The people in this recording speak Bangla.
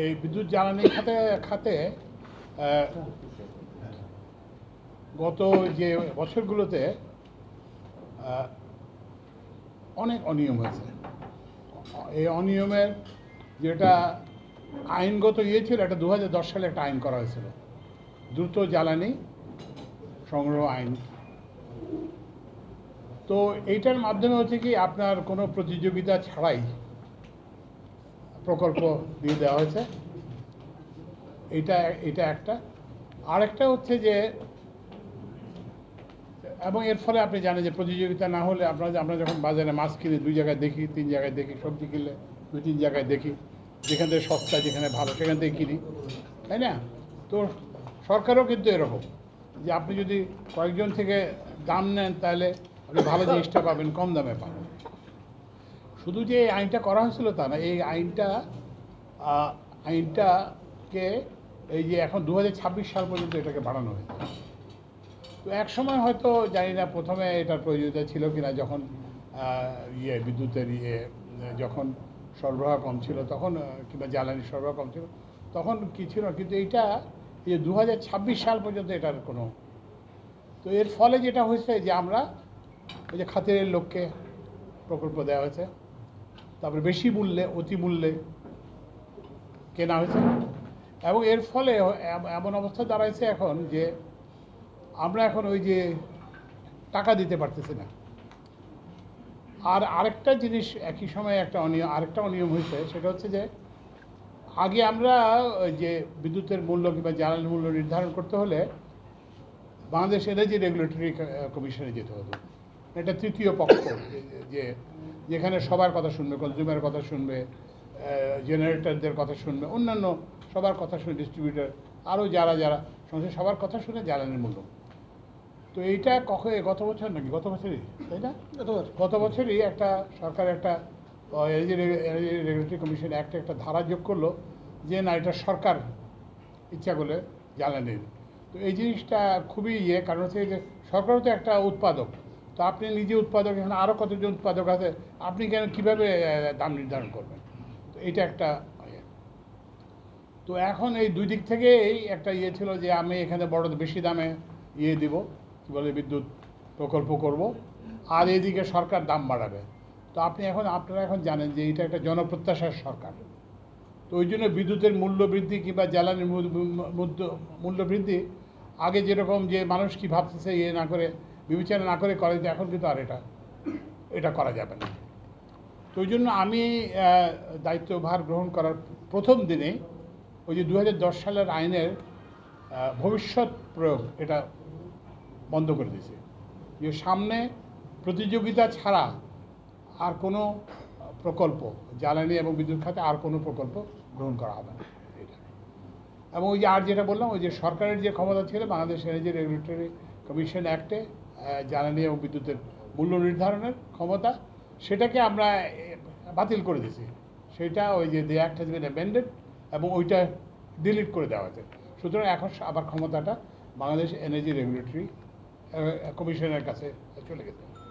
এই বিদ্যুৎ জ্বালানি খাতে খাতে গত যে বছরগুলোতে অনেক অনিয়ম হয়েছে। এই অনিয়মের যেটা আইনগত ইয়ে ছিল, এটা দু হাজার দশ সালে একটা আইন করা হয়েছিল। দ্রুত জ্বালানি সংগ্রহ আইন। তো এইটার মাধ্যমে হচ্ছে কি, আপনার কোনো প্রতিযোগিতা ছাড়াই প্রকল্প দিয়ে দেওয়া হয়েছে। এটা এটা একটা। আরেকটা হচ্ছে যে, এবং এর ফলে আপনি জানেন যে প্রতিযোগিতা না হলে আপনারা আমরা যখন বাজারে মাছ কিনি, দুই জায়গায় দেখি, তিন জায়গায় দেখি, সবজি কিনলে দুই, তিন জায়গায় দেখি, যেখান থেকে সস্তা, যেখানে ভালো, সেখান থেকে কিনি, তাই না? তো সরকারও কিন্তু এরকম যে, আপনি যদি কয়েকজন থেকে দাম নেন, তাহলে আপনি ভালো জিনিসটা পাবেন, কম দামে পাবেন। শুধু যে এই আইনটা করা হয়েছিল তা না, এই আইনটা আইনটাকে এই যে এখন দু হাজার ছাব্বিশ সাল পর্যন্ত এটাকে বাড়ানো হয়েছে। তো এক সময় হয়তো, জানি না প্রথমে এটার প্রয়োজনীয়তা ছিল কি না যখন ইয়ে বিদ্যুতের ইয়ে যখন সরবরাহ কম ছিল, তখন কিংবা জ্বালানি সরবরাহ কম ছিল, তখন কি ছিল কিন্তু এইটা, এই দু সাল পর্যন্ত এটার কোনো, তো এর ফলে যেটা হয়েছে যে আমরা ওই যে খাতিরের লোককে প্রকল্প দেওয়া হয়েছে তারপরে বেশি মূল্যে, অতি মূল্যে কেনা হয়েছে। এবং এর ফলে এমন অবস্থা দাঁড়াইছে এখন যে আমরা এখন ওই যে টাকা দিতে পারতেছি না। আর আরেকটা জিনিস একই সময়ে একটা অনিয়ম, আরেকটা অনিয়ম হয়েছে, সেটা হচ্ছে যে আগে আমরা যে বিদ্যুতের মূল্য কিংবা জ্বালানি মূল্য নির্ধারণ করতে হলে বাংলাদেশ এনার্জি রেগুলেটরি কমিশনে যেতে হতো। এটা তৃতীয় পক্ষ যে- যেখানে সবার কথা শুনবে কনজিউমার কথা শুনবে জেনারেটরদের কথা শুনবে অন্যান্য সবার কথা শুনে ডিস্ট্রিবিউটার আরও যারা যারা সংসদ সবার কথা শুনে জ্বালানির মূল্য। তো এইটা কখন গত বছর নাকি? গত বছরই তাই না? গত বছরই একটা সরকার একটা এনার্জি রেগুলেটরি কমিশন অ্যাক্ট একটা ধারা যোগ করল যে না এটা সরকার ইচ্ছা করলে জ্বালানির তো এই জিনিসটা খুবই ইয়ে কারণ হচ্ছে যে সরকারও তো একটা উৎপাদক। তো আপনি নিজে উৎপাদক, এখানে আরও কতজন উৎপাদক আছে? আপনি কেন, কীভাবে দাম নির্ধারণ করবেন? তো এটা একটা ইয়ে। তো এখন এই দুই দিক থেকে এই একটা ইয়ে ছিল যে আমি এখানে বড় বেশি দামে ইয়ে দিব, কী বলে, বিদ্যুৎ প্রকল্প করব, আর এদিকে সরকার দাম বাড়াবে। তো আপনি এখন, আপনারা এখন জানেন যে এটা একটা জনপ্রত্যাশার সরকার। তো ওই জন্য বিদ্যুতের মূল্য বৃদ্ধি কিংবা জ্বালানির মূল্য- বৃদ্ধি, আগে যেরকম যে মানুষ কি ভাবতেছে ইয়ে না করে বিবেচনা না করে করে যে এখন কিন্তু আর এটা এটা করা যাবে না। তো ওই জন্য আমি দায়িত্বভার গ্রহণ করার প্রথম দিনে ওই যে দু হাজার দশ সালের আইনের ভবিষ্যৎ প্রয়োগ এটা বন্ধ করে দিয়েছে। যে সামনে প্রতিযোগিতা ছাড়া আর কোনো প্রকল্প, জ্বালানি এবং বিদ্যুৎ খাতে আর কোনো প্রকল্প গ্রহণ করা হবে না। এবং ওই যে আর যেটা বললাম, ওই যে সরকারের যে ক্ষমতা ছিল, বাংলাদেশ এনার্জি রেগুলেটরি কমিশন অ্যাক্টে জ্বালানি এবং বিদ্যুতের মূল্য নির্ধারণের ক্ষমতা, সেটাকে আমরা বাতিল করে দিয়েছি। সেটা ওই যে the act has been amended এবং ওইটা ডিলিট করে দেওয়া হয়েছে। সুতরাং এখন আবার ক্ষমতাটা বাংলাদেশ এনার্জি রেগুলেটরি কমিশনের কাছে চলে গেছে।